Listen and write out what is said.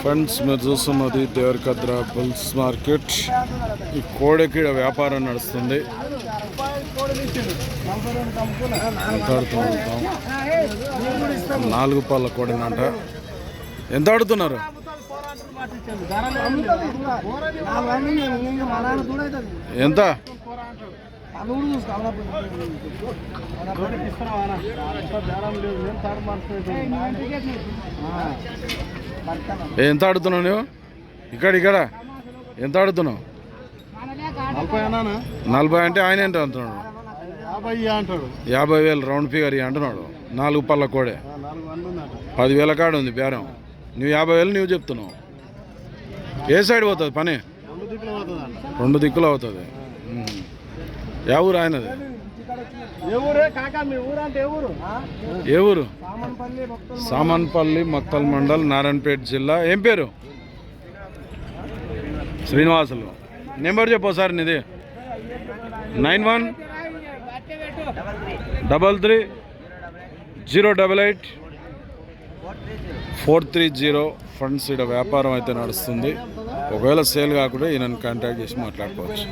Friends మీరు చూస్తున్నది Devarakadra bulls market. ఈ కోడెకి వ్యాపారం నడుస్తుంది. మాట్లాడుతూ ఉంటాం. నాలుగు పళ్ళ కోడినంట. ఎంత ఆడుతున్నారు? ఎంత? ఏ, ఎంత ఆడుతున్నావు నువ్వు ఇక్కడ ఇక్కడ. ఎంత ఆడుతున్నావు? నలభై అంటే ఆయన ఎంత అంటున్నాడు? యాభై వేలు రౌండ్ ఫిగర్ అంటున్నాడు. నాలుగు పళ్ళ కోడే. పదివేల కాడ ఉంది బేరం. నువ్వు యాభై వేలు నువ్వు చెప్తున్నావు. ఏ సైడ్ పోతుంది పని? రెండు దిక్కులు పోతుందంట. రెండు దిక్కులు అవుతుంది. ఏ ఊరు ఆయనది? ఏ ఊరే? సామన్పల్లి మక్తల్ మండల్. నారాయణపేట జిల్లా. ఏం పేరు? శ్రీనివాసులు. నెంబర్ చెప్పు సార్ నీది. Nine one double three zero double eight four three zero. Funds ఇక్కడ వ్యాపారం అయితే నడుస్తుంది. ఒకవేళ సేల్ కాకుండా ఈయనను కాంటాక్ట్ చేసి మాట్లాడుకోవచ్చు.